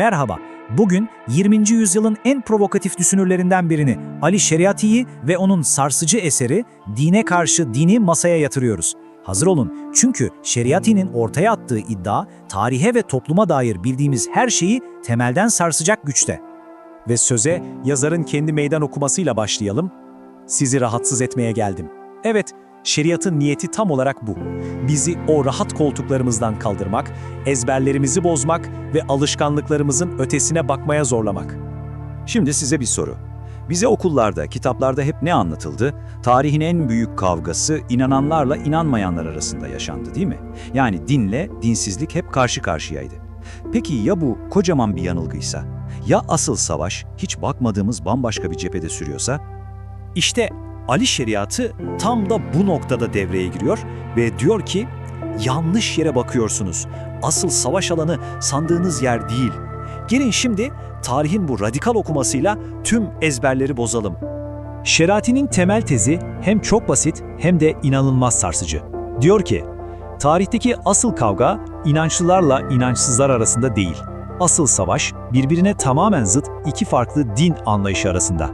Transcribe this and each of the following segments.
Merhaba. Bugün 20. yüzyılın en provokatif düşünürlerinden birini Ali Şeriati'yi ve onun sarsıcı eseri Dine Karşı Dini masaya yatırıyoruz. Hazır olun çünkü Şeriati'nin ortaya attığı iddia tarihe ve topluma dair bildiğimiz her şeyi temelden sarsacak güçte. Ve söze yazarın kendi meydan okumasıyla başlayalım. Sizi rahatsız etmeye geldim. Evet, şeriatın niyeti tam olarak bu. Bizi o rahat koltuklarımızdan kaldırmak, ezberlerimizi bozmak ve alışkanlıklarımızın ötesine bakmaya zorlamak. Şimdi size bir soru. Bize okullarda, kitaplarda hep ne anlatıldı? Tarihin en büyük kavgası inananlarla inanmayanlar arasında yaşandı değil mi? Yani dinle dinsizlik hep karşı karşıyaydı. Peki ya bu kocaman bir yanılgıysa? Ya asıl savaş hiç bakmadığımız bambaşka bir cephede sürüyorsa? İşte Ali şeriatı tam da bu noktada devreye giriyor ve diyor ki yanlış yere bakıyorsunuz. Asıl savaş alanı sandığınız yer değil. Gelin şimdi tarihin bu radikal okumasıyla tüm ezberleri bozalım. Şerati'nin temel tezi hem çok basit hem de inanılmaz sarsıcı. Diyor ki, tarihteki asıl kavga inançlılarla inançsızlar arasında değil. Asıl savaş birbirine tamamen zıt iki farklı din anlayışı arasında.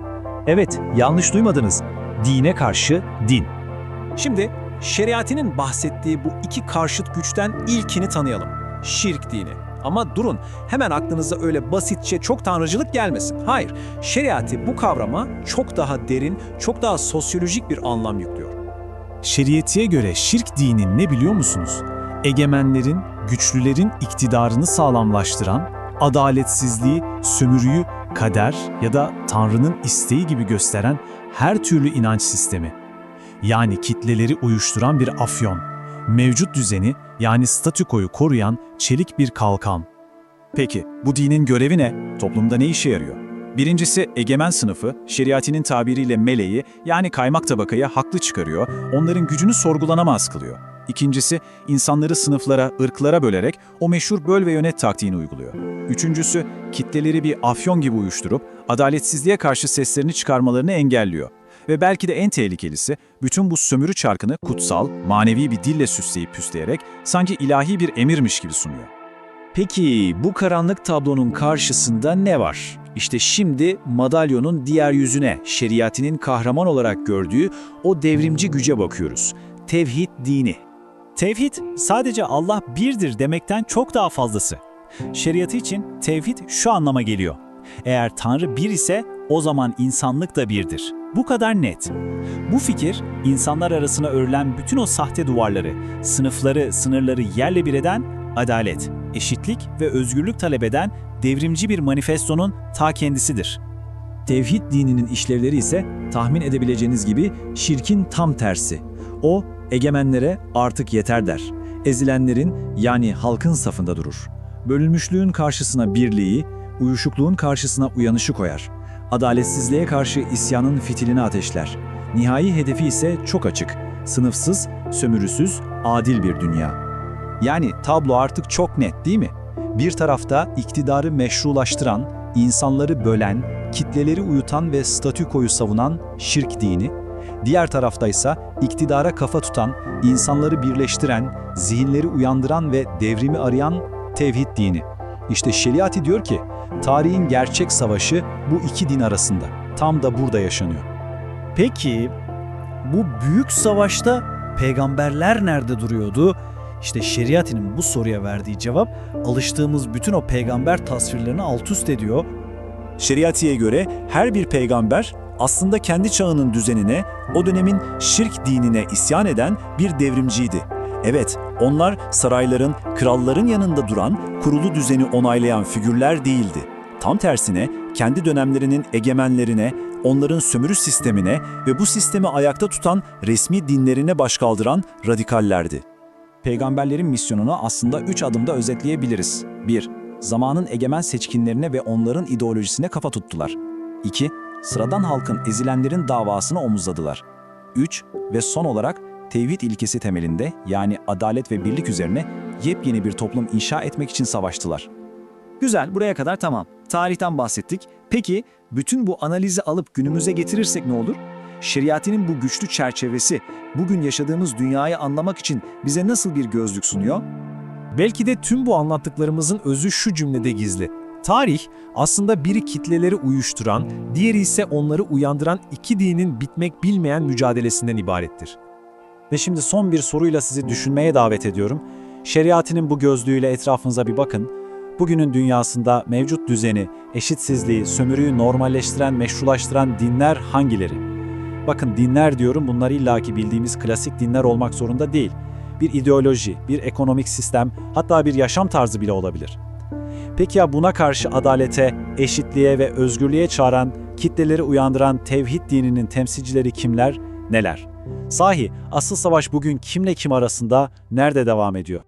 Evet, yanlış duymadınız. Dine karşı din. Şimdi şeriatinin bahsettiği bu iki karşıt güçten ilkini tanıyalım. Şirk dini. Ama durun, hemen aklınıza öyle basitçe çok tanrıcılık gelmesin. Hayır, şeriatı bu kavrama çok daha derin, çok daha sosyolojik bir anlam yüklüyor. Şeriatiye göre şirk dini ne biliyor musunuz? Egemenlerin, güçlülerin iktidarını sağlamlaştıran, adaletsizliği, sömürüyü, kader ya da Tanrı'nın isteği gibi gösteren her türlü inanç sistemi. Yani kitleleri uyuşturan bir afyon, mevcut düzeni yani statükoyu koruyan çelik bir kalkan. Peki, bu dinin görevi ne? Toplumda ne işe yarıyor? Birincisi, egemen sınıfı, şeriatinin tabiriyle meleği, yani kaymak tabakayı haklı çıkarıyor, onların gücünü sorgulanamaz kılıyor. İkincisi, insanları sınıflara, ırklara bölerek o meşhur böl ve yönet taktiğini uyguluyor. Üçüncüsü, kitleleri bir afyon gibi uyuşturup adaletsizliğe karşı seslerini çıkarmalarını engelliyor. Ve belki de en tehlikelisi, bütün bu sömürü çarkını kutsal, manevi bir dille süsleyip püsleyerek sanki ilahi bir emirmiş gibi sunuyor. Peki bu karanlık tablonun karşısında ne var? İşte şimdi madalyonun diğer yüzüne, şeriatinin kahraman olarak gördüğü o devrimci güce bakıyoruz. Tevhid dini. Tevhid sadece Allah birdir demekten çok daha fazlası. Şeriatı için tevhid şu anlama geliyor. Eğer Tanrı bir ise o zaman insanlık da birdir. Bu kadar net. Bu fikir insanlar arasına örülen bütün o sahte duvarları, sınıfları, sınırları yerle bir eden adalet, eşitlik ve özgürlük talep eden devrimci bir manifestonun ta kendisidir. Tevhid dininin işlevleri ise tahmin edebileceğiniz gibi şirkin tam tersi. O, egemenlere artık yeter der. Ezilenlerin yani halkın safında durur. Bölünmüşlüğün karşısına birliği, uyuşukluğun karşısına uyanışı koyar. Adaletsizliğe karşı isyanın fitilini ateşler. Nihai hedefi ise çok açık. Sınıfsız, sömürüsüz, adil bir dünya. Yani tablo artık çok net değil mi? Bir tarafta iktidarı meşrulaştıran, insanları bölen, kitleleri uyutan ve statükoyu savunan şirk dini, diğer tarafta ise iktidara kafa tutan, insanları birleştiren, zihinleri uyandıran ve devrimi arayan tevhid dini. İşte Şeriati diyor ki, tarihin gerçek savaşı bu iki din arasında. Tam da burada yaşanıyor. Peki bu büyük savaşta peygamberler nerede duruyordu? İşte şeriatinin bu soruya verdiği cevap alıştığımız bütün o peygamber tasvirlerini alt üst ediyor. Şeriatiye göre her bir peygamber aslında kendi çağının düzenine, o dönemin şirk dinine isyan eden bir devrimciydi. Evet, onlar sarayların, kralların yanında duran, kurulu düzeni onaylayan figürler değildi. Tam tersine kendi dönemlerinin egemenlerine, onların sömürü sistemine ve bu sistemi ayakta tutan resmi dinlerine başkaldıran radikallerdi. Peygamberlerin misyonunu aslında üç adımda özetleyebiliriz. 1. Zamanın egemen seçkinlerine ve onların ideolojisine kafa tuttular. 2. Sıradan halkın ezilenlerin davasını omuzladılar. 3. Ve son olarak tevhid ilkesi temelinde yani adalet ve birlik üzerine yepyeni bir toplum inşa etmek için savaştılar. Güzel, buraya kadar tamam. Tarihten bahsettik. Peki, bütün bu analizi alıp günümüze getirirsek ne olur? Şeriatinin bu güçlü çerçevesi, bugün yaşadığımız dünyayı anlamak için bize nasıl bir gözlük sunuyor? Belki de tüm bu anlattıklarımızın özü şu cümlede gizli. Tarih aslında biri kitleleri uyuşturan, diğeri ise onları uyandıran iki dinin bitmek bilmeyen mücadelesinden ibarettir. Ve şimdi son bir soruyla sizi düşünmeye davet ediyorum. Şeriatinin bu gözlüğüyle etrafınıza bir bakın. Bugünün dünyasında mevcut düzeni, eşitsizliği, sömürüyü normalleştiren, meşrulaştıran dinler hangileri? Bakın dinler diyorum bunlar illaki bildiğimiz klasik dinler olmak zorunda değil. Bir ideoloji, bir ekonomik sistem, hatta bir yaşam tarzı bile olabilir. Peki ya buna karşı adalete, eşitliğe ve özgürlüğe çağıran, kitleleri uyandıran tevhid dininin temsilcileri kimler, neler? Sahi asıl savaş bugün kimle kim arasında, nerede devam ediyor?